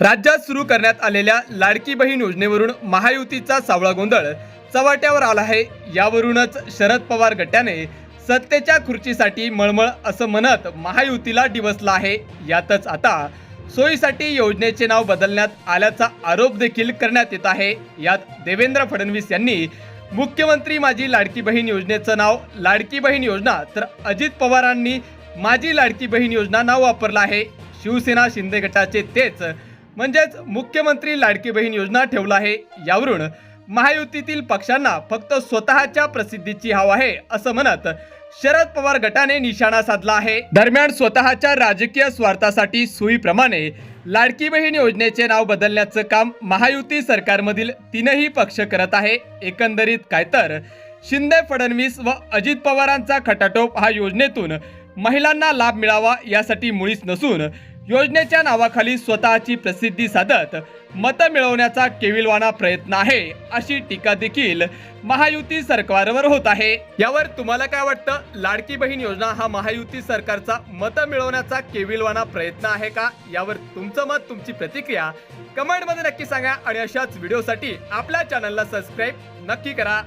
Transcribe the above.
राज्यात सुरू करण्यात आलेल्या लाडकी बहीण योजनेवरून महायुतीचा सावळा गोंधळ चव्हाट्यावर आला आहे. यावरूनच शरद पवार गटाने सत्तेच्या खुर्चीसाठी मळमळ असं म्हणत महायुतीला डिवसला आहे. यातच आता सोयीसाठी योजनेचे नाव बदलण्यात आल्याचा आरोप देखील करण्यात येत आहे. यात देवेंद्र फडणवीस यांनी मुख्यमंत्री माझी लाडकी बहीण योजनेचं नाव लाडकी बहीण योजना तर अजित पवारांनी माझी लाडकी बहीण योजना नाव वापरलं आहे. शिवसेना शिंदे गटाचे तेच म्हणजेच मुख्यमंत्री लाडकी बहीण योजना ठेवला आहे. यावरून महायुतीतील पक्षांना फक्त स्वतःच्या प्रसिद्धीची हाव आहे असं म्हणत शरद पवार गटाने निशाणा साधला आहे. दरम्यान स्वतःच्या राजकीय स्वार्थासाठी सुईप्रमाणे लाडकी बहीण योजनेचे नाव बदलण्याचं काम महायुती सरकारमधील तीनही पक्ष करत आहे. एकंदरीत काय तर शिंदे फडणवीस व अजित पवारांचा खटाटोप हा योजनेतून महिलांना लाभ मिळावा यासाठी मुळीच नसून योजनेच्या नावाखाली स्वतःची प्रसिद्धी साधत मतं मिळवण्याचा केविलवाना प्रयत्न आहे अशी टीका देखील महायुती सरकारवर होत आहे. यावर तुम्हाला काय वाटतं? लाडकी बहीण योजना हा महायुती सरकारचा मतं मिळवण्याचा केविलवाना प्रयत्न आहे का? यावर तुमचं मत तुमची प्रतिक्रिया कमेंटमध्ये नक्की सांगा आणि अशाच व्हिडिओसाठी आपल्या चॅनलला सबस्क्राईब नक्की करा.